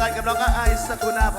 กันกับน้องไอซ์สกุณาพ